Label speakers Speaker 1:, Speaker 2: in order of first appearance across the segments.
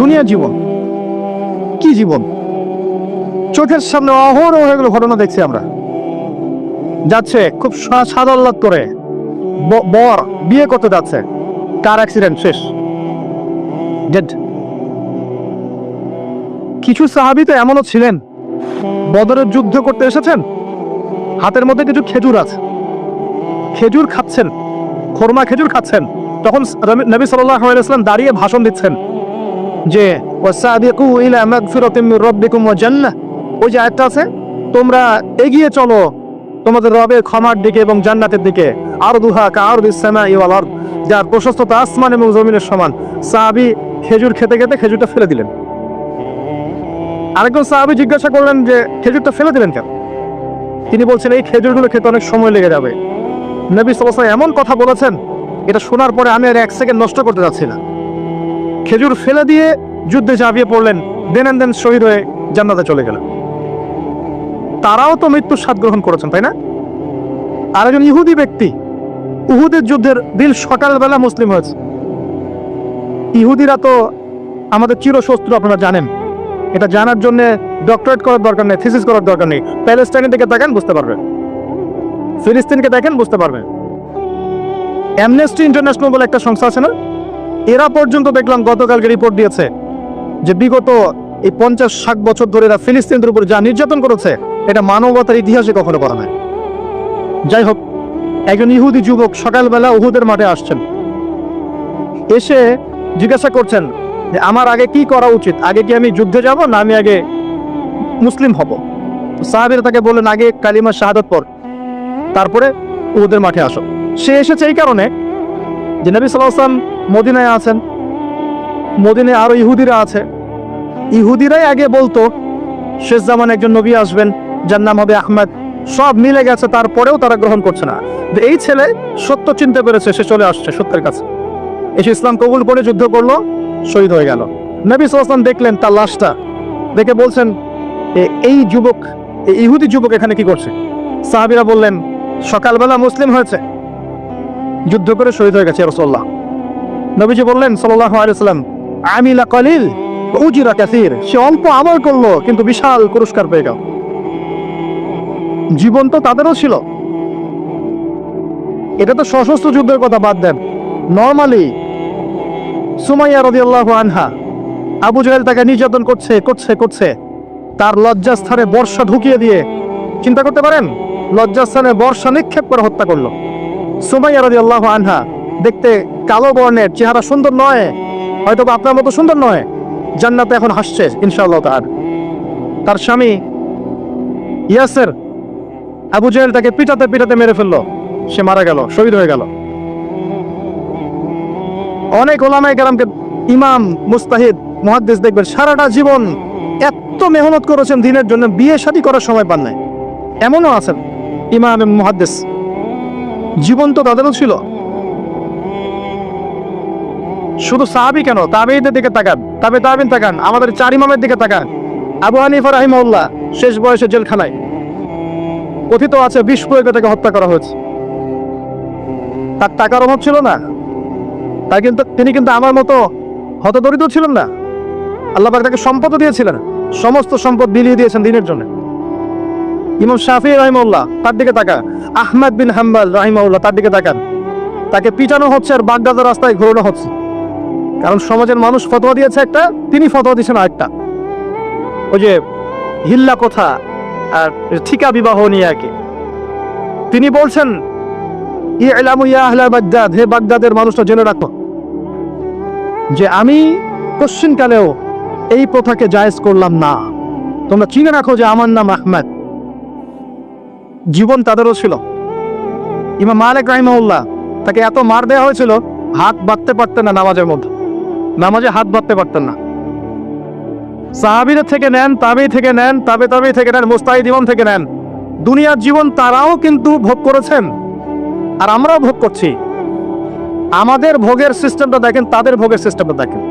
Speaker 1: দুনিয়া জীবন কি জীবন চোখের সামনে অহরহ এগুলো ঘটনা দেখছি আমরা যাচ্ছে খুব সাদাল্লাদ করে বর বিয়ে করতে যাচ্ছে কার অ্যাক্সিডেন্ট শেষ ডেড কিছু সাহাবি তো এমনও ছিলেন বদরের যুদ্ধ করতে এসেছেন হাতের মধ্যে কিছু খেজুর আছে খেজুর খাচ্ছেন খোরমা খেজুর খাচ্ছেন তখন নবী সাল্লাহ আলাইসলাম দাঁড়িয়ে ভাষণ দিচ্ছেন যে আছে তোমরা এগিয়ে চলো তোমাদের রবে ক্ষমার দিকে এবং জান্নাতের দিকে আর দুহা কার যার প্রশস্ততা আসমান এবং জমিনের সমান সাহাবি খেজুর খেতে খেতে খেজুরটা ফেলে দিলেন আরেকজন সাহাবি জিজ্ঞাসা করলেন যে খেজুরটা ফেলে দিলেন কেন তিনি বলছেন এই খেজুরগুলো খেতে অনেক সময় লেগে যাবে নবী সাল এমন কথা বলেছেন এটা শোনার পরে আমি আর এক সেকেন্ড নষ্ট করতে যাচ্ছি না খেজুর ফেলে দিয়ে যুদ্ধে ঝাঁপিয়ে পড়লেন দেন দেন শহীদ হয়ে জান্নাতে চলে গেলেন তারাও তো মৃত্যুর স্বাদ গ্রহণ করেছেন তাই না আর একজন ইহুদি ব্যক্তি উহুদের যুদ্ধের দিন সকালবেলা মুসলিম হয়েছে ইহুদিরা তো আমাদের চিরশত্রু আপনারা জানেন এটা জানার জন্য ডক্টরেট করার দরকার নেই থিসিস করার দরকার নেই প্যালেস্টাইনের দিকে দেখেন বুঝতে পারবেন ফিলিস্তিনকে দেখেন বুঝতে পারবেন অ্যামনেস্টি ইন্টারন্যাশনাল বলে একটা সংস্থা আছে না এরা পর্যন্ত দেখলাম গতকালকে রিপোর্ট দিয়েছে যে বিগত এই পঞ্চাশ ষাট বছর ধরে এরা ফিলিস্তিনদের উপর যা নির্যাতন করেছে এটা মানবতার ইতিহাসে কখনো করা নাই যাই হোক একজন ইহুদি যুবক সকালবেলা উহুদের মাঠে আসছেন এসে জিজ্ঞাসা করছেন যে আমার আগে কি করা উচিত আগে কি আমি যুদ্ধে যাব না আমি আগে মুসলিম হব সাহাবিরা তাকে বললেন আগে কালিমা শাহাদত পর তারপরে উহুদের মাঠে আসো সে এসেছে এই কারণে যে নবী সাল্লাহ আসলাম মদিনায় আছেন মদিনায় আরও ইহুদিরা আছে ইহুদিরাই আগে বলতো শেষ জামান একজন নবী আসবেন যার নাম হবে আহমেদ সব মিলে গেছে তারপরেও তারা গ্রহণ করছে না এই ছেলে সত্য চিনতে পেরেছে সে চলে আসছে সত্যের কাছে এসে ইসলাম কবুল করে যুদ্ধ করলো শহীদ হয়ে গেল নবী সালাম দেখলেন তার লাশটা দেখে বলছেন এই যুবক এই ইহুদি যুবক এখানে কি করছে সাহাবিরা বললেন সকালবেলা মুসলিম হয়েছে যুদ্ধ করে শহীদ হয়ে গেছে রসোল্লাহ নবীজি বললেন সাল্লাম আমিলা কলিল উজিরা ক্যাসির সে অল্প আমল করলো কিন্তু বিশাল পুরস্কার পেয়ে গেল জীবন তো তাদেরও ছিল এটা তো সশস্ত্র যুদ্ধের কথা বাদ দেন নর্মালি সুমাইয়া রদিয়াল্লাহ আনহা আবু জাহেল তাকে নির্যাতন করছে করছে করছে তার লজ্জাস্থানে বর্ষা ঢুকিয়ে দিয়ে চিন্তা করতে পারেন লজ্জাস্থানে বর্ষা নিক্ষেপ করে হত্যা করলো সুমাইয়া রদিয়াল্লাহ আনহা দেখতে কালো বর্ণের চেহারা সুন্দর নয় হয়তো আপনার মতো সুন্দর নয় জান্নাতে এখন হাসছে ইনশাআল্লাহ তার তার স্বামী ইয়াসের আবু জাহেল তাকে পিটাতে পিটাতে মেরে ফেললো সে মারা গেল শহীদ হয়ে গেল অনেক ওলামায় গেলামকে ইমাম মুস্তাহিদ মহাদ্দেশ দেখবেন সারাটা জীবন এত মেহনত করেছেন দিনের জন্য বিয়ে শাদি করার সময় পান নাই এমনও আছেন ইমাম মহাদ্দেশ জীবন তো তাদেরও ছিল শুধু সাহাবি কেন তাবেইদের দিকে তাকান তাবে তাবিন তাকান আমাদের চার ইমামের দিকে তাকান আবু হানিফা রাহিমউল্লাহ শেষ বয়সে জেলখানায় কথিত আছে বিশ প্রয়োগে তাকে হত্যা করা হয়েছে তার টাকার অভাব ছিল না তাই কিন্তু তিনি কিন্তু আমার মতো হতদরিদ্র ছিলেন না আল্লাহ তাকে সম্পদ দিয়েছিলেন সমস্ত সম্পদ বিলিয়ে দিয়েছেন দিনের জন্য ইমাম শাফি রাহিমউল্লাহ তার দিকে তাকান আহমেদ বিন হাম্বাল রাহিমউল্লাহ তার দিকে তাকান তাকে পিটানো হচ্ছে আর বাগদাদার রাস্তায় ঘোরানো হচ্ছে কারণ সমাজের মানুষ ফতোয়া দিয়েছে একটা তিনি ফতোয়া দিয়েছেন আরেকটা ওই যে হিল্লা কথা আর ঠিকা বিবাহ নিয়ে আর কি তিনি বলছেন হে বাগদাদের মানুষটা জেনে রাখো যে আমি কশ্চিনকালেও এই প্রথাকে জায়েজ করলাম না তোমরা চিনে রাখো যে আমার নাম আহমেদ জীবন তাদেরও ছিল ইমাম মালিক রাহিমউল্লাহ তাকে এত মার দেওয়া হয়েছিল হাত বাঁধতে পারতেন না নামাজের মধ্যে নামাজে হাত বাঁধতে পারতেন না সাহাবিদের থেকে নেন তাবেই থেকে নেন তাবে তাবেই থেকে নেন মোস্তাহিদ ইমাম থেকে নেন দুনিয়ার জীবন তারাও কিন্তু ভোগ করেছেন আর আমরাও ভোগ করছি আমাদের ভোগের সিস্টেমটা দেখেন তাদের ভোগের সিস্টেমটা দেখেন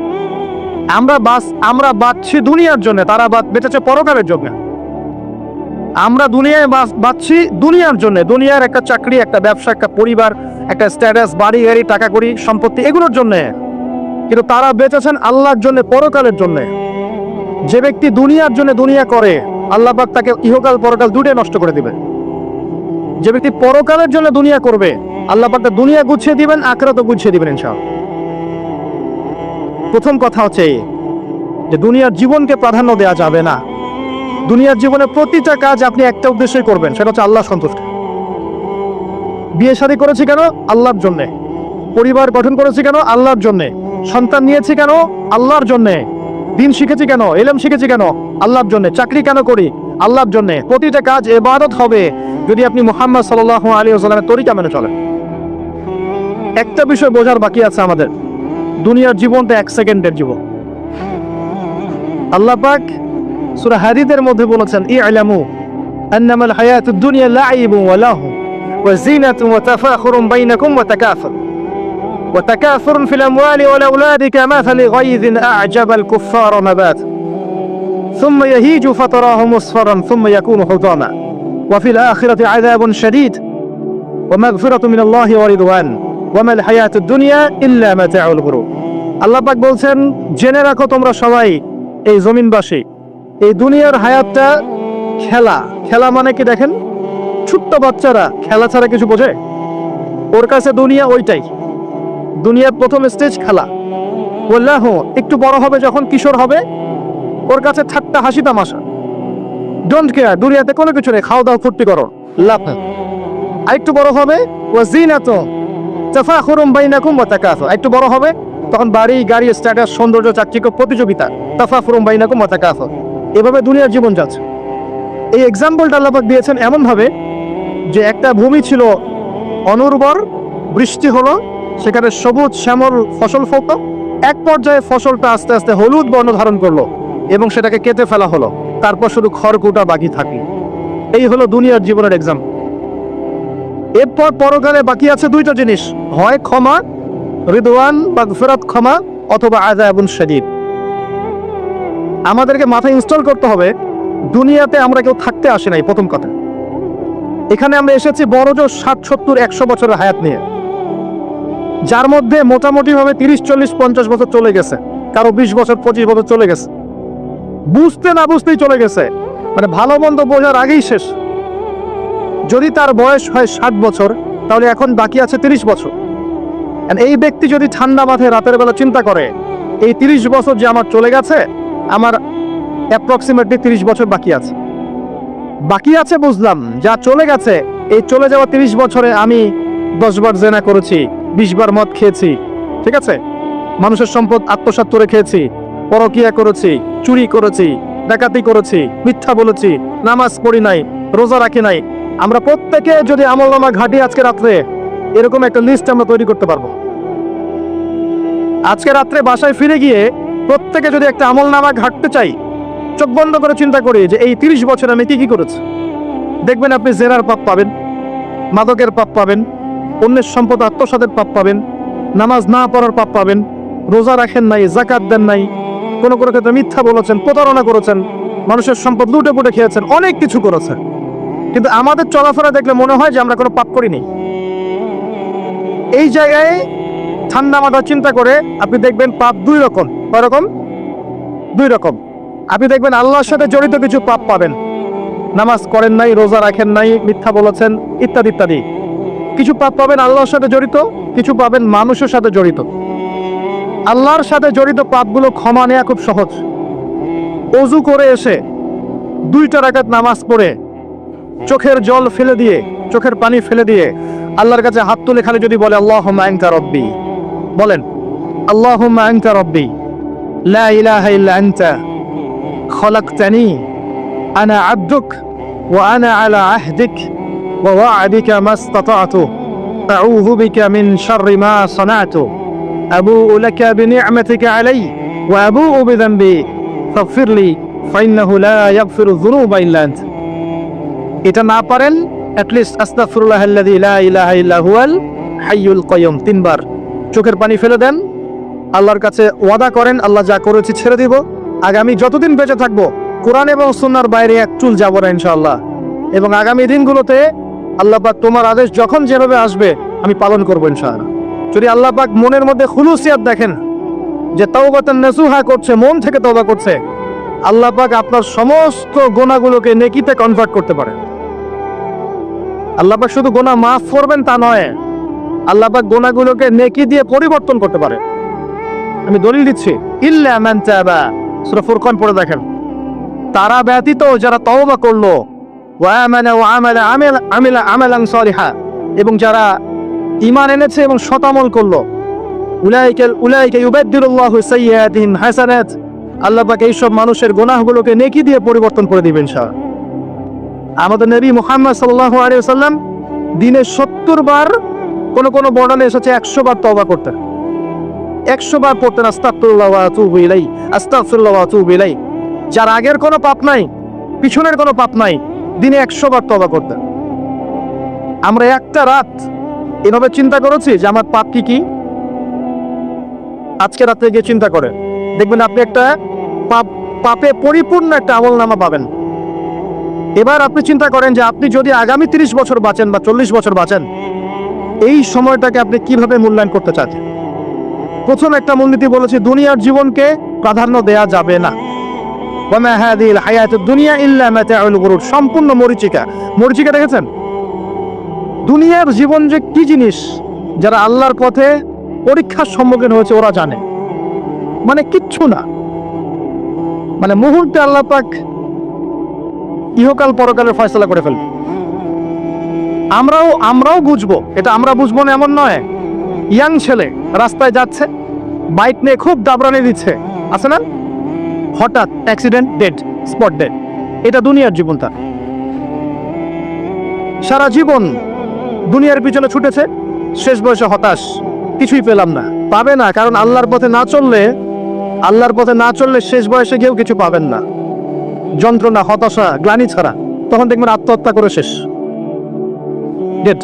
Speaker 1: আমরা বাস আমরা বাঁচছি দুনিয়ার জন্য তারা বেঁচেছে পরকারের জন্য আমরা দুনিয়ায় বাঁচছি দুনিয়ার জন্য দুনিয়ার একটা চাকরি একটা ব্যবসা একটা পরিবার একটা স্ট্যাটাস বাড়ি গাড়ি টাকা করি সম্পত্তি এগুলোর জন্যে কিন্তু তারা বেঁচেছেন আল্লাহর জন্য পরকালের জন্য যে ব্যক্তি দুনিয়ার জন্য দুনিয়া করে আল্লাহ পাক তাকে ইহকাল পরকাল দুটোই নষ্ট করে দিবে যে ব্যক্তি পরকালের জন্য দুনিয়া করবে আল্লাহ পাক তা দুনিয়া গুছিয়ে দিবেন আখরাতও গুছিয়ে দিবেন ইনশাআল্লাহ প্রথম কথা হচ্ছে যে দুনিয়ার জীবনকে প্রাধান্য দেওয়া যাবে না দুনিয়ার জীবনে প্রতিটা কাজ আপনি একটা উদ্দেশ্যই করবেন সেটা হচ্ছে আল্লাহ সন্তুষ্ট বিয়ে শাদী করেছি কেন আল্লাহর জন্যে পরিবার গঠন করেছি কেন আল্লাহর জন্যে সন্তান নিয়েছি কেন আল্লাহর জন্যে দিন শিখেছি কেন এলম শিখেছি কেন আল্লাহর জন্যে চাকরি কেন করি আল্লাহর জন্যে প্রতিটা কাজ এবাদত হবে যদি আপনি মোহাম্মদ সাল আলী আসালামের তরিকা মেনে চলেন একটা বিষয় বোঝার বাকি আছে আমাদের দুনিয়ার জীবনটা এক সেকেন্ডের জীবন আল্লাহ পাক সুরা হাদিদের মধ্যে বলেছেন ই আলামু আন্নামাল হায়াতুদ দুনিয়া লাইবুন ওয়া লাহু ওয়া জিনাতুন ওয়া তাফাখুরুন বাইনাকুম ওয়া তাকাফুর وتكاثر في الأموال والأولاد كمثل غيث أعجب الكفار نبات ثم يهيج فتراه مصفرا ثم يكون حطاما وفي الآخرة عذاب شديد ومغفرة من الله ورضوان وما الحياة الدنيا إلا متاع الغرور আল্লাহ পাক বলছেন জেনে রাখো তোমরা সবাই এই জমিনবাসী এই দুনিয়ার হায়াতটা খেলা খেলা মানে কি দেখেন ছোট্ট বাচ্চারা খেলা ছাড়া কিছু বোঝে ওর কাছে দুনিয়া ওইটাই দুনিয়ার প্রথম স্টেজ খেলা হো একটু বড় হবে যখন কিশোর হবে ওর কাছে ঠাট্টা হাসি তামাশা ডোন্ট কেয়ার দুনিয়াতে কোনো কিছু নেই খাওয়া দাওয়া ফুর্তি করো লাভ আর একটু বড় হবে ও জিনাত চাফা খরুম আসো একটু বড় হবে তখন বাড়ি গাড়ি স্ট্যাটাস সৌন্দর্য চাকচিক্য প্রতিযোগিতা তাফা ফুরুম বাইনাকুম ও তাকা আসো এভাবে দুনিয়ার জীবন যাচ্ছে এই এক্সাম্পলটা আল্লাপাক দিয়েছেন এমনভাবে যে একটা ভূমি ছিল অনুর্বর বৃষ্টি হলো সেখানে সবুজ শ্যামল ফসল ফলত এক পর্যায়ে ফসলটা আস্তে আস্তে হলুদ বর্ণ ধারণ করলো এবং সেটাকে কেটে ফেলা হলো তারপর শুধু খড়কুটা বাকি থাকি এই হলো দুনিয়ার জীবনের এক্সাম এরপর পরকালে বাকি আছে দুইটা জিনিস হয় ক্ষমা রিদওয়ান বা ফেরাত ক্ষমা অথবা এবং শরীফ আমাদেরকে মাথায় ইনস্টল করতে হবে দুনিয়াতে আমরা কেউ থাকতে আসে নাই প্রথম কথা এখানে আমরা এসেছি বড় জোর ষাট সত্তর একশো বছরের হায়াত নিয়ে যার মধ্যে মোটামুটিভাবে তিরিশ চল্লিশ পঞ্চাশ বছর চলে গেছে কারো বিশ বছর পঁচিশ বছর চলে গেছে বুঝতে না বুঝতেই চলে গেছে মানে ভালো মন্দ বোঝার আগেই শেষ যদি তার বয়স হয় ষাট বছর তাহলে এখন বাকি আছে তিরিশ বছর এই ব্যক্তি যদি ঠান্ডা মাথায় রাতের বেলা চিন্তা করে এই তিরিশ বছর যে আমার চলে গেছে আমার অ্যাপ্রক্সিমেটলি তিরিশ বছর বাকি আছে বাকি আছে বুঝলাম যা চলে গেছে এই চলে যাওয়া তিরিশ বছরে আমি দশবার জেনা করেছি বার মদ খেয়েছি ঠিক আছে মানুষের সম্পদ আত্মসাত করে খেয়েছি পরকিয়া করেছি চুরি করেছি ডাকাতি করেছি মিথ্যা বলেছি নামাজ পড়ি নাই রোজা রাখি নাই আমরা প্রত্যেকে যদি আমল নামা ঘাটি আজকে রাত্রে এরকম একটা লিস্ট আমরা তৈরি করতে পারবো আজকে রাত্রে বাসায় ফিরে গিয়ে প্রত্যেকে যদি একটা আমল নামা ঘাটতে চাই চোখ বন্ধ করে চিন্তা করি যে এই তিরিশ বছর আমি কি কি করেছি দেখবেন আপনি জেরার পাপ পাবেন মাদকের পাপ পাবেন অন্যের সম্পদ আত্মসাতের পাপ পাবেন নামাজ না পড়ার পাপ পাবেন রোজা রাখেন নাই জাকাত দেন নাই কোনো কোনো ক্ষেত্রে মিথ্যা বলেছেন প্রতারণা করেছেন মানুষের সম্পদ লুটে পুটে খেয়েছেন অনেক কিছু করেছে কিন্তু আমাদের চলাফেরা দেখলে মনে হয় যে আমরা কোনো পাপ করিনি এই জায়গায় ঠান্ডা মাথা চিন্তা করে আপনি দেখবেন পাপ দুই রকম কয় রকম দুই রকম আপনি দেখবেন আল্লাহর সাথে জড়িত কিছু পাপ পাবেন নামাজ করেন নাই রোজা রাখেন নাই মিথ্যা বলেছেন ইত্যাদি ইত্যাদি কিছু পাপ পাবেন আল্লাহর সাথে জড়িত কিছু পাবেন মানুষের সাথে জড়িত আল্লাহর সাথে জড়িত পাপগুলো ক্ষমা নেওয়া খুব সহজ অজু করে এসে দুইটা রাকাত নামাজ পড়ে চোখের জল ফেলে দিয়ে চোখের পানি ফেলে দিয়ে আল্লাহর কাছে হাত তুলে খালি যদি বলে আল্লাহ মায়ঙ্কা রব্বি বলেন আল্লাহ মায়ঙ্কা রব্বি লা আনা আব্দুক ও আনা আলা আহদিক ووعدك ما استطعت أعوذ بك من شر ما صنعت أبوء لك بنعمتك علي وأبوء بذنبي فاغفر لي فإنه لا يغفر الذنوب إلا أنت এটা না পারেন অ্যাটলিস্ট আস্তাফরুল্লাহ আল্লাযী লা ইলাহা ইল্লা হুয়াল হাইয়ুল কাইয়ুম তিনবার চোখের পানি ফেলে দেন আল্লাহর কাছে ওয়াদা করেন আল্লাহ যা করেছি ছেড়ে দিব আগামী যতদিন বেঁচে থাকবো কোরআন এবং সুন্নার বাইরে এক চুল যাবো না ইনশাআল্লাহ এবং আগামী দিনগুলোতে আল্লাহবাক তোমার আদেশ যখন যেভাবে আসবে আমি পালন করবো ইনশাআল্লাহ যদি আল্লাহবাক মনের মধ্যে খুলুসিয়াত দেখেন যে তাওবাতান নাসুহা করছে মন থেকে তওবা করছে আল্লাহবাক আপনার সমস্ত গোনাগুলোকে নেকিতে কনভার্ট করতে পারে আল্লাহবাক শুধু গোনা মাফ করবেন তা নয় আল্লাহবাক গোনাগুলোকে নেকি দিয়ে পরিবর্তন করতে পারে আমি দলিল দিচ্ছি ইল্লা মান পড়ে দেখেন তারা ব্যতীত যারা তওবা করলো এবং যারা ইমান এনেছে এবং শতামল করলো হাসানাত আল্লাহ পাক এইসব মানুষের গোনাহগুলোকে নেকি দিয়ে পরিবর্তন করে দিবেন শাহ আমাদের নবী মুহাম্মদ সাল্লাল্লাহু আলাইহি সাল্লাম দিনে সত্তর বার কোন কোন বর্ণনা এসেছে একশো বার তবা করতেন একশো বার পড়তেন আস্তাকুল্লাহ আস্তাকুল্লাহ যার আগের কোনো পাপ নাই পিছনের কোনো পাপ নাই দিনে একশো বার তবা করতেন আমরা একটা রাত এভাবে চিন্তা করেছি যে আমার পাপ কি কি আজকে রাতে গিয়ে চিন্তা করে দেখবেন আপনি একটা পাপ পাপে পরিপূর্ণ একটা আমল নামা পাবেন এবার আপনি চিন্তা করেন যে আপনি যদি আগামী ৩০ বছর বাঁচেন বা চল্লিশ বছর বাঁচেন এই সময়টাকে আপনি কিভাবে মূল্যায়ন করতে চাচ্ছেন প্রথম একটা মূলনীতি বলেছি দুনিয়ার জীবনকে প্রাধান্য দেয়া যাবে না ওমা হাদিল দুনিয়া ইল্লা সম্পূর্ণ মরিচিকা মরিচিকা দেখেছেন দুনিয়ার জীবন যে কি জিনিস যারা আল্লাহর পথে পরীক্ষার সম্মুখীন হয়েছে ওরা জানে মানে কিচ্ছু না মানে মুহূর্তে আল্লাহ পাক ইহকাল পরকালের ফয়সলা করে ফেলবে আমরাও আমরাও বুঝবো এটা আমরা বুঝবো না এমন নয় ইয়াং ছেলে রাস্তায় যাচ্ছে বাইক নিয়ে খুব দাবরানি দিচ্ছে আছে না হঠাৎ অ্যাক্সিডেন্ট ডেড স্পট ডেড এটা দুনিয়ার জীবন তার সারা জীবন দুনিয়ার পিছনে ছুটেছে শেষ বয়সে হতাশ কিছুই পেলাম না পাবে না কারণ আল্লাহর পথে না চললে আল্লাহর পথে না চললে শেষ বয়সে গিয়েও কিছু পাবেন না যন্ত্রণা হতাশা গ্লানি ছাড়া তখন দেখবেন আত্মহত্যা করে শেষ ডেড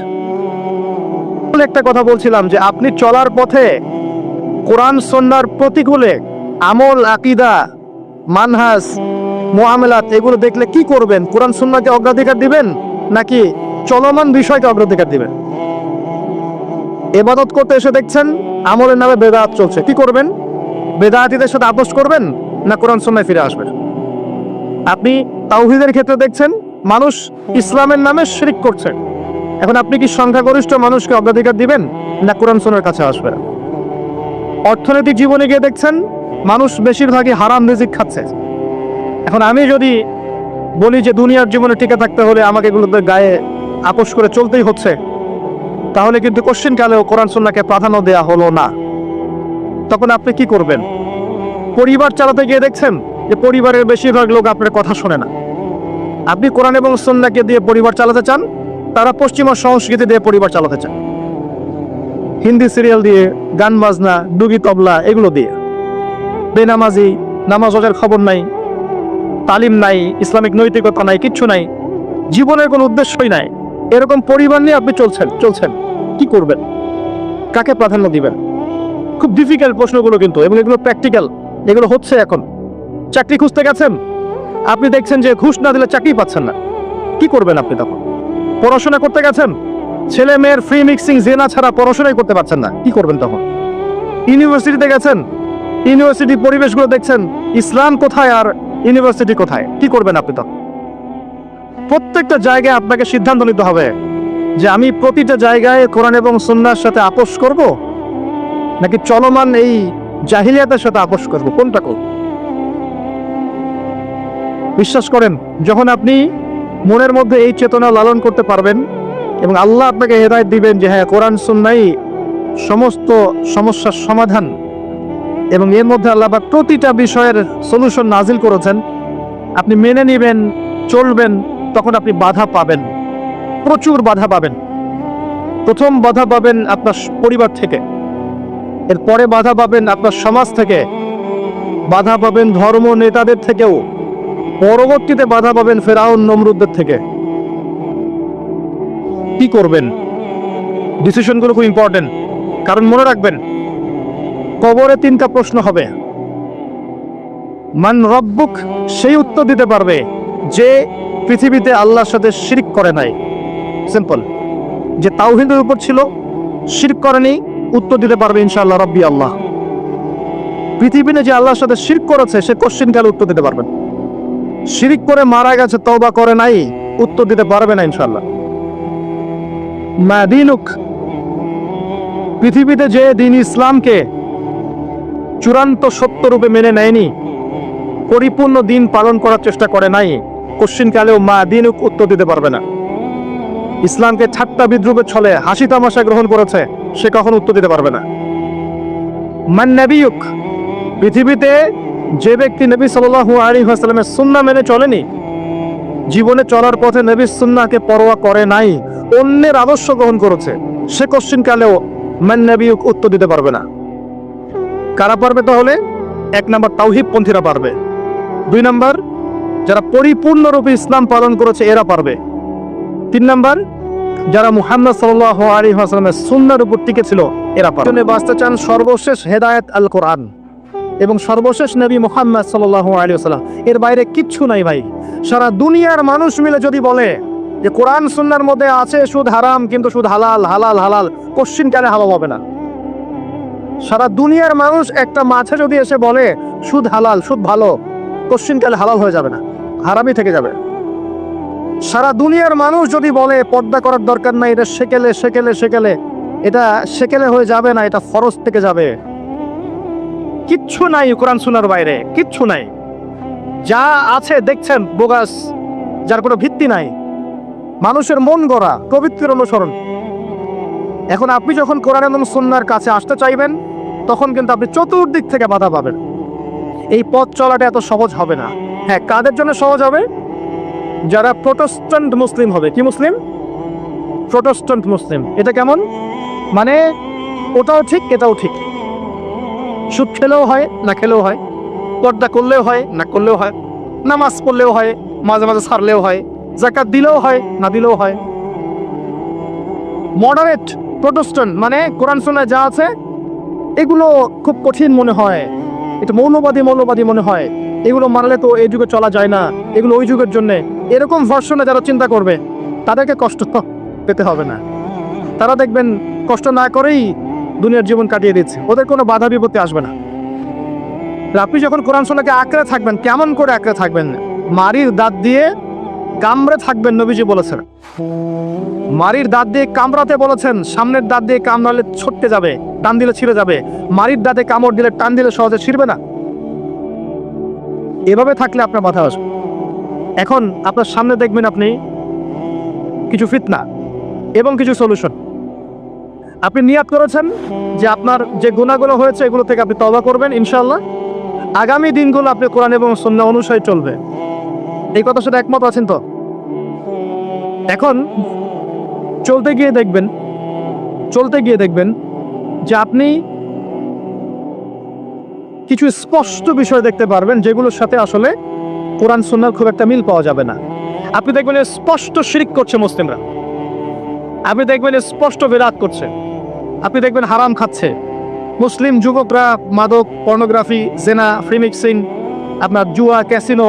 Speaker 1: একটা কথা বলছিলাম যে আপনি চলার পথে কোরআন সন্ন্যার প্রতিকূলে আমল আকিদা মানহাস মোহামেলাত এগুলো দেখলে কি করবেন কোরআন সুন্নাকে অগ্রাধিকার দিবেন নাকি চলমান বিষয়কে অগ্রাধিকার দিবেন এবাদত করতে এসে দেখছেন আমলের নামে বেদাত চলছে কি করবেন বেদাহাতিদের সাথে আপোষ করবেন না কোরআন সুন্নায় ফিরে আসবেন আপনি তাওহিদের ক্ষেত্রে দেখছেন মানুষ ইসলামের নামে শিরিক করছে এখন আপনি কি সংখ্যাগরিষ্ঠ মানুষকে অগ্রাধিকার দিবেন না কোরআন সুনের কাছে আসবেন অর্থনৈতিক জীবনে গিয়ে দেখছেন মানুষ বেশিরভাগই হারাম রিজিক খাচ্ছে এখন আমি যদি বলি যে দুনিয়ার জীবনে টিকে থাকতে হলে আমাকে এগুলোতে গায়ে আকোষ করে চলতেই হচ্ছে তাহলে কিন্তু কোশ্চিনকালেও কোরআন সন্নাকে প্রাধান্য দেয়া হলো না তখন আপনি কি করবেন পরিবার চালাতে গিয়ে দেখছেন যে পরিবারের বেশিরভাগ লোক আপনার কথা শোনে না আপনি কোরআন এবং সন্নাকে দিয়ে পরিবার চালাতে চান তারা পশ্চিমা সংস্কৃতি দিয়ে পরিবার চালাতে চান হিন্দি সিরিয়াল দিয়ে গান বাজনা ডুগি তবলা এগুলো দিয়ে বেনামাজি নামাজ রোজার খবর নাই তালিম নাই ইসলামিক নৈতিকতা নাই কিচ্ছু নাই জীবনের কোনো উদ্দেশ্যই নাই এরকম পরিবার নিয়ে আপনি চলছেন চলছেন কি করবেন কাকে প্রাধান্য দিবেন খুব ডিফিকাল্ট প্রশ্নগুলো কিন্তু এবং এগুলো প্র্যাকটিক্যাল এগুলো হচ্ছে এখন চাকরি খুঁজতে গেছেন আপনি দেখছেন যে ঘুষ না দিলে চাকরি পাচ্ছেন না কি করবেন আপনি তখন পড়াশোনা করতে গেছেন ছেলে মেয়ের ফ্রি মিক্সিং জেনা ছাড়া পড়াশোনাই করতে পারছেন না কি করবেন তখন ইউনিভার্সিটিতে গেছেন ইউনিভার্সিটি পরিবেশগুলো দেখছেন ইসলাম কোথায় আর ইউনিভার্সিটি কোথায় কি করবেন আপনি তো প্রত্যেকটা জায়গায় আপনাকে সিদ্ধান্ত নিতে হবে যে আমি প্রতিটা জায়গায় কোরআন এবং সন্ন্যার সাথে আপোষ করব নাকি চলমান এই জাহিলিয়াতের সাথে আপোষ করব কোনটা করব বিশ্বাস করেন যখন আপনি মনের মধ্যে এই চেতনা লালন করতে পারবেন এবং আল্লাহ আপনাকে হেদায়ত দিবেন যে হ্যাঁ কোরআন সন্ন্যাই সমস্ত সমস্যার সমাধান এবং এর মধ্যে আল্লাহবাক প্রতিটা বিষয়ের সলিউশন নাজিল করেছেন আপনি মেনে নেবেন চলবেন তখন আপনি বাধা পাবেন প্রচুর বাধা পাবেন প্রথম বাধা পাবেন আপনার পরিবার থেকে এরপরে বাধা পাবেন আপনার সমাজ থেকে বাধা পাবেন ধর্ম নেতাদের থেকেও পরবর্তীতে বাধা পাবেন ফেরাউন নমরুদ্দের থেকে কি করবেন ডিসিশনগুলো খুব ইম্পর্টেন্ট কারণ মনে রাখবেন কবরে তিনটা প্রশ্ন হবে মান রব্বুক সেই উত্তর দিতে পারবে যে পৃথিবীতে আল্লাহর সাথে শিরিক করে নাই সিম্পল যে তাওহিদের উপর ছিল শিরক করেনি উত্তর দিতে পারবে ইনশাআল্লাহ রব্বি আল্লাহ পৃথিবীতে যে আল্লাহর সাথে শির করেছে সে কোশ্চিন কালে উত্তর দিতে পারবেন শিরিক করে মারা গেছে তওবা করে নাই উত্তর দিতে পারবে না ইনশাআল্লাহ মাদিনুক পৃথিবীতে যে দিন ইসলামকে চূড়ান্ত সত্যরূপে মেনে নেয়নি পরিপূর্ণ দিন পালন করার চেষ্টা করে নাই কোশ্চিনকালেও মা দিন উত্তর দিতে পারবে না ইসলামকে ছাট্টা বিদ্রুপে ছলে হাসি তামাশা গ্রহণ করেছে সে কখন উত্তর দিতে পারবে না মান্নাবিউক পৃথিবীতে যে ব্যক্তি নবী সাল্লু আলী হাসলামের সুন্না মেনে চলেনি জীবনে চলার পথে নবী সুন্নাকে পরোয়া করে নাই অন্যের আদর্শ গ্রহণ করেছে সে কোশ্চিনকালেও মান্নাবিউক উত্তর দিতে পারবে না কারা পারবে তাহলে এক নম্বর তাওহিব পন্থীরা পারবে দুই নম্বর যারা পরিপূর্ণরূপে ইসলাম পালন করেছে এরা পারবে তিন নম্বর যারা মুহাম্মদ সাল্লাল্লাহু আলী হাসলামের সুন্নার উপর টিকে ছিল এরা পারবে বাঁচতে চান সর্বশেষ হেদায়ত আল কোরআন এবং সর্বশেষ নবী মোহাম্মদ সাল্লাল্লাহু আলী আসসালাম এর বাইরে কিচ্ছু নাই ভাই সারা দুনিয়ার মানুষ মিলে যদি বলে যে কোরআন সুন্নার মধ্যে আছে সুদ হারাম কিন্তু সুদ হালাল হালাল হালাল কোশ্চিন কেন হালাল হবে না সারা দুনিয়ার মানুষ একটা মাছে যদি এসে বলে সুদ হালাল সুদ ভালো কশ্চিনকালে হালাল হয়ে যাবে না হারামি থেকে যাবে সারা দুনিয়ার মানুষ যদি বলে পর্দা করার দরকার নাই এটা সেকেলে সেকেলে সেকেলে এটা সেকেলে হয়ে যাবে না এটা ফরজ থেকে যাবে কিচ্ছু নাই কোরআন সুনার বাইরে কিচ্ছু নাই যা আছে দেখছেন বোগাস যার কোনো ভিত্তি নাই মানুষের মন গড়া প্রবৃত্তির অনুসরণ এখন আপনি যখন কোরআন এবং সন্ন্যার কাছে আসতে চাইবেন তখন কিন্তু আপনি চতুর্দিক থেকে বাধা পাবেন এই পথ চলাটা এত সহজ হবে না হ্যাঁ কাদের জন্য সহজ হবে যারা প্রোটেস্ট্যান্ট মুসলিম হবে কি মুসলিম প্রোটেস্ট্যান্ট মুসলিম এটা কেমন মানে ওটাও ঠিক এটাও ঠিক সুদ খেলেও হয় না খেলেও হয় পর্দা করলেও হয় না করলেও হয় নামাজ পড়লেও হয় মাঝে মাঝে ছাড়লেও হয় জাকাত দিলেও হয় না দিলেও হয় মডারেট প্রোটেস্ট্যান্ট মানে কোরআন সোনায় যা আছে এগুলো খুব কঠিন মনে হয় এটা মৌলবাদী মৌলবাদী মনে হয় এগুলো মানলে তো এই যুগে চলা যায় না এগুলো ওই যুগের জন্যে এরকম ভার্সনে যারা চিন্তা করবে তাদেরকে কষ্ট পেতে হবে না তারা দেখবেন কষ্ট না করেই দুনিয়ার জীবন কাটিয়ে দিচ্ছে ওদের কোনো বাধা বিপত্তি আসবে না আপনি যখন কোরআন সোনাকে আঁকড়ে থাকবেন কেমন করে আঁকড়ে থাকবেন মারির দাঁত দিয়ে কামড়ে থাকবেন নবীজি বলেছেন মারির দাঁত দিয়ে কামড়াতে বলেছেন সামনের দাঁত দিয়ে কামড়ালে ছটতে যাবে টান দিলে ছিঁড়ে যাবে মারির দাঁতে কামড় দিলে টান দিলে সহজে ছিঁড়বে না এভাবে থাকলে আপনার মাথা আসবে এখন আপনার সামনে দেখবেন আপনি কিছু ফিতনা এবং কিছু সলিউশন আপনি নিয়াত করেছেন যে আপনার যে গুণাগুলো হয়েছে এগুলো থেকে আপনি তবা করবেন ইনশাল্লাহ আগামী দিনগুলো আপনি কোরআন এবং সন্ধ্যা অনুসারে চলবে এই কথা সাথে একমত আছেন তো এখন চলতে গিয়ে দেখবেন চলতে গিয়ে দেখবেন যে আপনি কিছু স্পষ্ট বিষয় দেখতে পারবেন যেগুলোর সাথে আসলে কোরআন সুন্নার খুব একটা মিল পাওয়া যাবে না আপনি দেখবেন স্পষ্ট শিরিক করছে মুসলিমরা আপনি দেখবেন স্পষ্ট বিরাট করছে আপনি দেখবেন হারাম খাচ্ছে মুসলিম যুবকরা মাদক পর্নোগ্রাফি জেনা ফ্রিমিক্সিং আপনার জুয়া ক্যাসিনো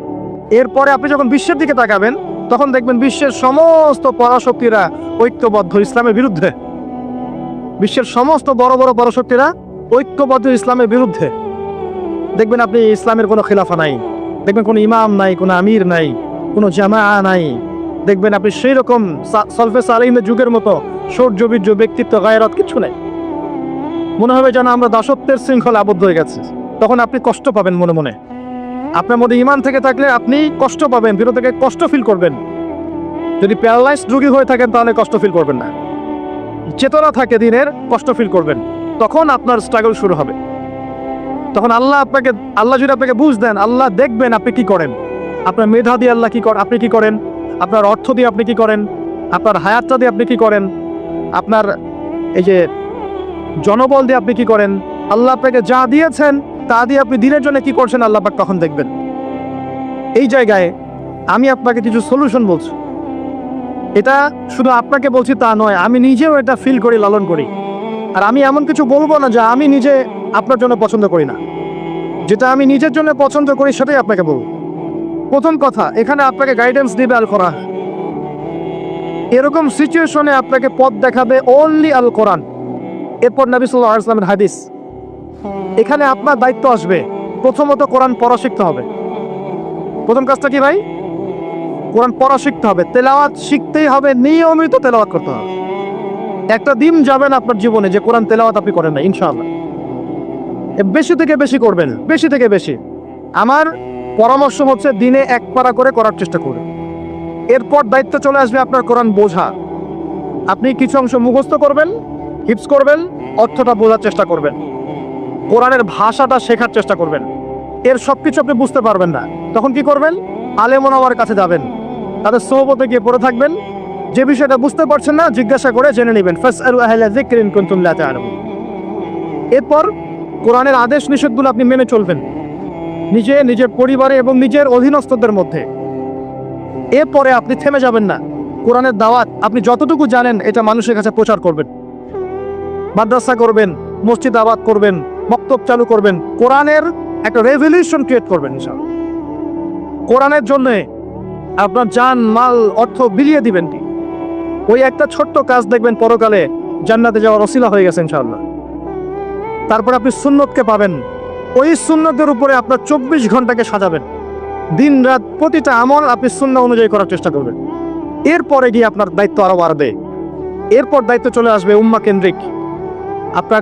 Speaker 1: এরপরে আপনি যখন বিশ্বের দিকে তাকাবেন তখন দেখবেন বিশ্বের সমস্ত পরাশক্তিরা ঐক্যবদ্ধ ইসলামের বিরুদ্ধে বিশ্বের সমস্ত বড় বড় পরাশক্তিরা ঐক্যবদ্ধ ইসলামের বিরুদ্ধে দেখবেন আপনি ইসলামের কোনো খিলাফা নাই দেখবেন কোনো ইমাম নাই কোনো আমির নাই কোনো জামা নাই দেখবেন আপনি সেই রকম সলফেস আলিমের যুগের মতো সৌর্যবীর্য ব্যক্তিত্ব গায়রত কিছু নেই মনে হবে যেন আমরা দাসত্বের শৃঙ্খলা আবদ্ধ হয়ে গেছে তখন আপনি কষ্ট পাবেন মনে মনে আপনার মধ্যে ইমান থেকে থাকলে আপনি কষ্ট পাবেন ভিতর থেকে কষ্ট ফিল করবেন যদি প্যারালাইজড রোগী হয়ে থাকেন তাহলে কষ্ট ফিল করবেন না চেতনা থাকে দিনের কষ্ট ফিল করবেন তখন আপনার স্ট্রাগল শুরু হবে তখন আল্লাহ আপনাকে আল্লাহ যদি আপনাকে বুঝ দেন আল্লাহ দেখবেন আপনি কি করেন আপনার মেধা দিয়ে আল্লাহ কি কর আপনি কি করেন আপনার অর্থ দিয়ে আপনি কি করেন আপনার হায়াতটা দিয়ে আপনি কি করেন আপনার এই যে জনবল দিয়ে আপনি কি করেন আল্লাহ আপনাকে যা দিয়েছেন তা দিয়ে আপনি দিনের জন্য কি করছেন আল্লাপাক তখন দেখবেন এই জায়গায় আমি আপনাকে কিছু সলিউশন বলছি এটা শুধু আপনাকে বলছি তা নয় আমি নিজেও এটা ফিল করি লালন করি আর আমি এমন কিছু বলবো না যা আমি নিজে আপনার জন্য পছন্দ করি না যেটা আমি নিজের জন্য পছন্দ করি সেটাই আপনাকে বলব প্রথম কথা এখানে আপনাকে গাইডেন্স দিবে আল কোরআন এরকম সিচুয়েশনে আপনাকে পথ দেখাবে অনলি আল কোরআন এরপর নবী সাল্লাহ ইসলামের হাদিস এখানে আপনার দায়িত্ব আসবে প্রথমত কোরআন পড়া শিখতে হবে প্রথম কাজটা কি ভাই কোরআন পড়া শিখতে হবে তেলাওয়াত শিখতেই হবে নিয়মিত তেলাওয়াত করতে হবে একটা দিন যাবেন আপনার জীবনে যে কোরআন তেলাওয়াত আপনি করেন না ইনশাআল্লাহ বেশি থেকে বেশি করবেন বেশি থেকে বেশি আমার পরামর্শ হচ্ছে দিনে এক পারা করে করার চেষ্টা করুন এরপর দায়িত্ব চলে আসবে আপনার কোরআন বোঝা আপনি কিছু অংশ মুখস্থ করবেন হিপস করবেন অর্থটা বোঝার চেষ্টা করবেন কোরআনের ভাষাটা শেখার চেষ্টা করবেন এর সব কিছু আপনি বুঝতে পারবেন না তখন কি করবেন আলেমনাওয়ার কাছে যাবেন তাদের সোহবতে গিয়ে পড়ে থাকবেন যে বিষয়টা বুঝতে পারছেন না জিজ্ঞাসা করে জেনে নেবেন এরপর কোরআনের আদেশ নিষেধগুলো আপনি মেনে চলবেন নিজে নিজের পরিবারে এবং নিজের অধীনস্থদের মধ্যে এরপরে আপনি থেমে যাবেন না কোরআনের দাওয়াত আপনি যতটুকু জানেন এটা মানুষের কাছে প্রচার করবেন মাদ্রাসা করবেন মসজিদ আবাদ করবেন বক্তব্য চালু করবেন কোরআনের একটা রেভলিউশন ক্রিয়েট করবেন কোরআনের জন্য আপনার যান মাল অর্থ বিলিয়ে দিবেন কি ওই একটা ছোট্ট কাজ দেখবেন পরকালে জান্নাতে যাওয়ার অসিলা হয়ে গেছে ইনশাল্লাহ তারপর আপনি সুন্নতকে পাবেন ওই সুন্নতের উপরে আপনার চব্বিশ ঘন্টাকে সাজাবেন দিন রাত প্রতিটা আমল আপনি শূন্য অনুযায়ী করার চেষ্টা করবেন এরপরে গিয়ে আপনার দায়িত্ব আরও বাড়বে এরপর দায়িত্ব চলে আসবে উম্মা কেন্দ্রিক আপনার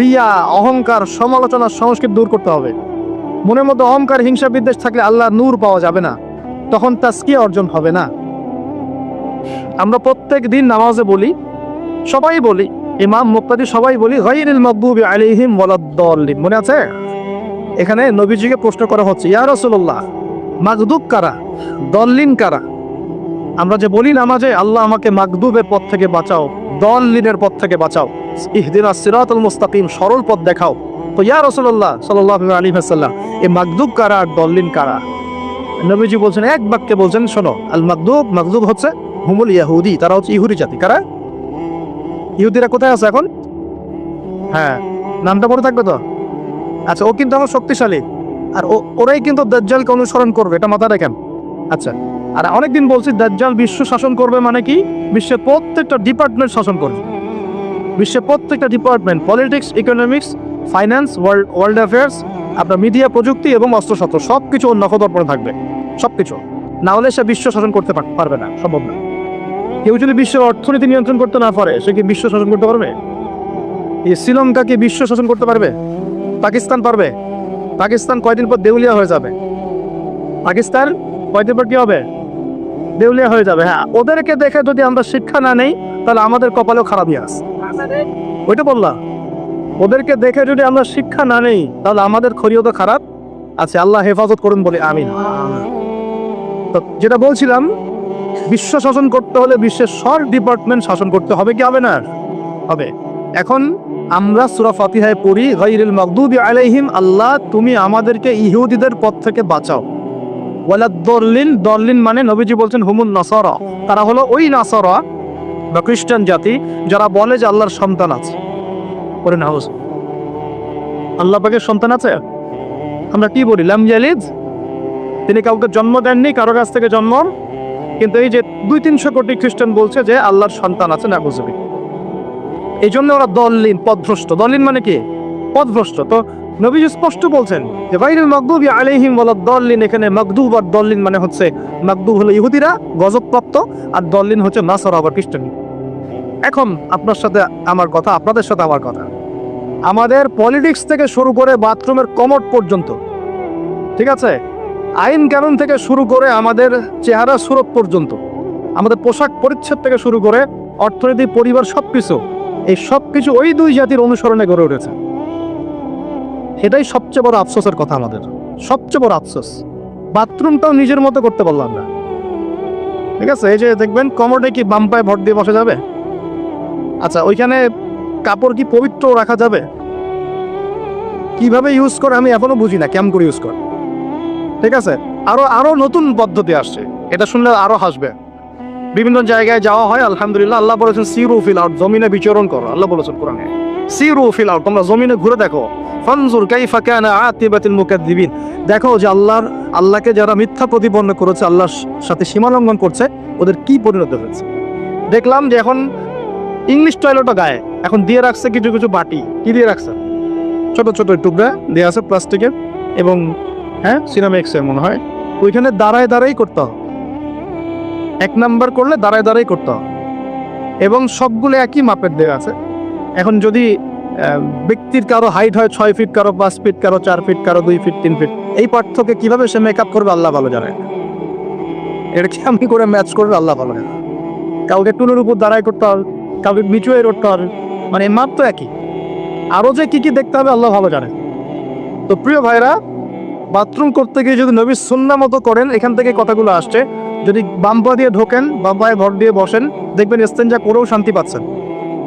Speaker 1: রিয়া অহংকার সমালোচনা সংস্কৃতি দূর করতে হবে মনের মধ্যে অহংকার হিংসা বিদ্বেষ থাকলে আল্লাহ নূর পাওয়া যাবে না তখন তাস্কিয়া অর্জন হবে না আমরা প্রত্যেক দিন নামাজে বলি সবাই বলি ইমাম মুক্তাদি সবাই বলি গাইরিল মকবুবি আলিহিম ওয়ালাদ্দলিম মনে আছে এখানে নবীজিকে প্রশ্ন করা হচ্ছে ইয়া রসুল্লাহ মাগদুব কারা দল্লিন কারা আমরা যে বলি নামাজে আল্লাহ আমাকে মাগদুবের পথ থেকে বাঁচাও দল লিনের পথ থেকে বাঁচাও ইহদিনা সিরাতুল মুস্তাকিম সরল পথ দেখাও তো ইয়া রসুল্লাহ সাল্লাহ আলী হাসাল্লাহ এ মাকদুব কারা আর দললিন কারা নবীজি বলছেন এক বাক্যে বলছেন শোনো আল মাকদুব মাকদুব হচ্ছে হুমুল ইয়াহুদি তারা হচ্ছে ইহুদি জাতি কারা ইহুদিরা কোথায় আছে এখন হ্যাঁ নামটা পড়ে থাকবে তো আচ্ছা ও কিন্তু আমার শক্তিশালী আর ওরাই কিন্তু দাজ্জালকে অনুসরণ করবে এটা মাথা রাখেন আচ্ছা আর অনেকদিন বলছি দাজ্জাল বিশ্ব শাসন করবে মানে কি বিশ্বের প্রত্যেকটা ডিপার্টমেন্ট শাসন করবে বিশ্বের প্রত্যেকটা department politics economics finance world world affairs আপনার মিডিয়া প্রযুক্তি এবং অস্ত্রশস্ত্র সব কিছু অন্য থাকবে সব কিছু না হলে সে বিশ্ব শাসন করতে পারবে না সম্ভব না কেউ যদি বিশ্বের অর্থনীতি নিয়ন্ত্রণ করতে না পারে সে কি বিশ্ব শাসন করতে পারবে এই কি বিশ্ব শাসন করতে পারবে পাকিস্তান পারবে পাকিস্তান কয়দিন পর দেউলিয়া হয়ে যাবে পাকিস্তান কয়দিন পর কি হবে দেউলিয়া হয়ে যাবে হ্যাঁ ওদেরকে দেখে যদি আমরা শিক্ষা না নেই তাহলে আমাদের কপালেও খারাপই আস ওইটা বললা ওদেরকে দেখে যদি আমরা শিক্ষা না নেই তাহলে আমাদের খরিও তো খারাপ আছে আল্লাহ হেফাজত করুন বলে আমি তো যেটা বলছিলাম বিশ্ব শাসন করতে হলে বিশ্বের সব ডিপার্টমেন্ট শাসন করতে হবে কি হবে না হবে এখন আমরা সুরা ফাতিহায় পড়ি গাইরুল মকদুবি আলাইহিম আল্লাহ তুমি আমাদেরকে ইহুদিদের পথ থেকে বাঁচাও ওয়ালা দল্লিন দল্লিন মানে নবীজি বলছেন হুমুন নাসারা তারা হলো ওই নাসারা বা খ্রিস্টান জাতি যারা বলে যে আল্লাহর সন্তান আছে করে না আল্লাহ পাকের সন্তান আছে আমরা কি বলি লামজালিজ তিনি কাউকে জন্ম দেননি কারো কাছ থেকে জন্ম কিন্তু এই যে দুই তিনশো কোটি খ্রিস্টান বলছে যে আল্লাহর সন্তান আছে না বুঝবি এই জন্য ওরা দল্লিন পদভ্রষ্ট দলিন মানে কি পথভ্রষ্ট তো নবীজি স্পষ্ট বলছেন যে বাইরে মকদুব আলহিম বল দল্লিন এখানে মকদুব আর দল্লিন মানে হচ্ছে মকদুব হলো ইহুদিরা গজবপ্রাপ্ত আর দল্লিন হচ্ছে নাসর আবার খ্রিস্টান এখন আপনার সাথে আমার কথা আপনাদের সাথে আমার কথা আমাদের পলিটিক্স থেকে শুরু করে বাথরুমের কমট পর্যন্ত ঠিক আছে আইন কানুন থেকে শুরু করে আমাদের চেহারা সুরত পর্যন্ত আমাদের পোশাক পরিচ্ছদ থেকে শুরু করে অর্থনীতি পরিবার সব কিছু এই সব কিছু ওই দুই জাতির অনুসরণে গড়ে উঠেছে এটাই সবচেয়ে বড় আফসোসের কথা আমাদের সবচেয়ে বড় আফসোস বাথরুমটাও নিজের মতো করতে পারলাম না ঠিক আছে এই যে দেখবেন কমরে কি বাম পায়ে ভর দিয়ে বসে যাবে আচ্ছা ওইখানে কাপড় কি পবিত্র রাখা যাবে কিভাবে ইউজ করে আমি এখনো বুঝি না কেমন করে ইউজ কর ঠিক আছে আরো আরো নতুন পদ্ধতি আসছে এটা শুনলে আরো হাসবে বিভিন্ন জায়গায় যাওয়া হয় আলহামদুলিল্লাহ আল্লাহ বলেছেন সিরুফিল আর জমিনে বিচরণ করো আল্লাহ বলেছেন কোরআনে সিরু আউট তোমরা জমিনে ঘুরে দেখো ফানজুর কাইফা কানা আতিবাতিল মুকাদ্দিবিন দেখো যে আল্লাহর আল্লাহকে যারা মিথ্যা প্রতিপন্ন করেছে আল্লাহর সাথে সীমা লঙ্ঘন করছে ওদের কি পরিণত হয়েছে দেখলাম যে এখন ইংলিশ টয়লেটও গায়ে এখন দিয়ে রাখছে কিছু কিছু বাটি কি দিয়ে রাখছে ছোট ছোট টুকরা দেওয়া আছে প্লাস্টিকের এবং হ্যাঁ সিনামেক্সের মনে হয় ওইখানে দাঁড়ায় দাঁড়াই করতে হবে এক নাম্বার করলে দাঁড়ায় দাঁড়াই করতে হবে এবং সবগুলো একই মাপের দেওয়া আছে এখন যদি ব্যক্তির কারো হাইট হয় ছয় ফিট কারো পাঁচ ফিট কারো চার ফিট কারো দুই ফিট তিন ফিট এই পার্থকে কিভাবে সে মেকআপ করবে আল্লাহ ভালো জানে এটা কি আমি করে ম্যাচ করবে আল্লাহ ভালো জানে কাউকে টুলের উপর দাঁড়াই করতে হবে কাউকে মিচুয়ে হয়ে করতে হবে মানে মাপ তো একই আরও যে কী কী দেখতে হবে আল্লাহ ভালো জানে তো প্রিয় ভাইরা বাথরুম করতে গিয়ে যদি নবী সুন্না মতো করেন এখান থেকে কথাগুলো আসছে যদি বাম্পা দিয়ে ঢোকেন বাম্পায় ভর দিয়ে বসেন দেখবেন স্তেঞ্জা করেও শান্তি পাচ্ছেন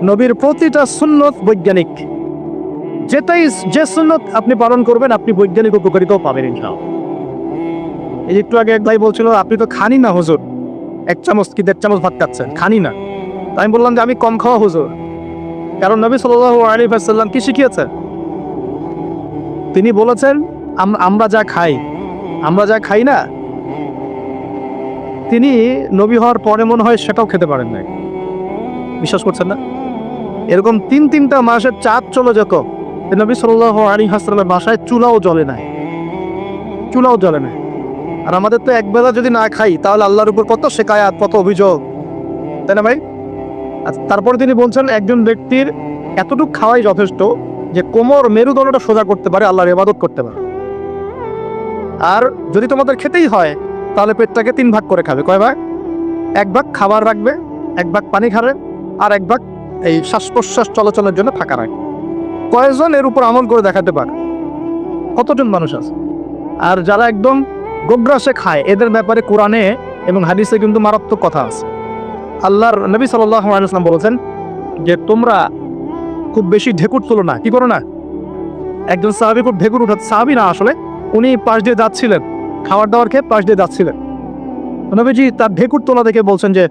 Speaker 1: নবীর প্রতিটা সুন্নত বৈজ্ঞানিক যেটাই যে সুন্নত আপনি পালন করবেন আপনি বৈজ্ঞানিক উপকারিতাও পাবেন ইনশাল এই একটু আগে এক ভাই বলছিল আপনি তো খানি না হুজুর এক চামচ কি দেড় চামচ ভাত খাচ্ছেন খানি না তাই আমি বললাম যে আমি কম খাওয়া হুজুর কারণ নবী সাল্লাম কি শিখিয়েছেন তিনি বলেছেন আমরা যা খাই আমরা যা খাই না তিনি নবী হওয়ার পরে মনে হয় সেটাও খেতে পারেন না বিশ্বাস করছেন না এরকম তিন তিনটা মাসের চাঁদ চলে যেত নবী সাল আলী হাসলামের বাসায় চুলাও জ্বলে নাই চুলাও জ্বলে নাই আর আমাদের তো একবেলা যদি না খাই তাহলে আল্লাহর উপর কত শেখায়াত কত অভিযোগ তাই না ভাই তারপরে তিনি বলছেন একজন ব্যক্তির এতটুকু খাওয়াই যথেষ্ট যে কোমর মেরুদণ্ডটা সোজা করতে পারে আল্লাহর ইবাদত করতে পারে আর যদি তোমাদের খেতেই হয় তাহলে পেটটাকে তিন ভাগ করে খাবে কয় ভাগ এক ভাগ খাবার রাখবে এক ভাগ পানি খাবে আর এক ভাগ এই শ্বাস প্রশ্বাস চলাচলের জন্য ফাঁকা রাখে কয়েকজন এর উপর আমল করে দেখাতে পারে কতজন মানুষ আছে আর যারা একদম গোগ্রাসে খায় এদের ব্যাপারে কোরআনে এবং হাদিসে কিন্তু মারাত্মক কথা আছে আল্লাহর নবী সাল্লাম বলেছেন যে তোমরা খুব বেশি ঢেকুর তোলো না কি করো না একজন সাহাবি খুব ঢেকুর উঠাচ্ছে সাহাবি না আসলে উনি পাশ দিয়ে যাচ্ছিলেন খাবার দাবার খেয়ে পাশ দিয়ে যাচ্ছিলেন নবীজি তার ঢেকুর তোলা দেখে বলছেন যে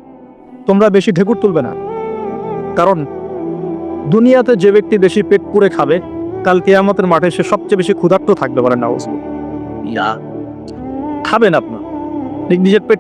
Speaker 1: তোমরা বেশি ঢেকুর তুলবে না কারণ দুনিয়াতে যে ব্যক্তি বেশি পেট পুড়ে খাবে কাল কেয়ামতের মাঠে সে সবচেয়ে বেশি ক্ষুধার্ত থাকবে বলেন না খাবেন আপনার নিজের পেট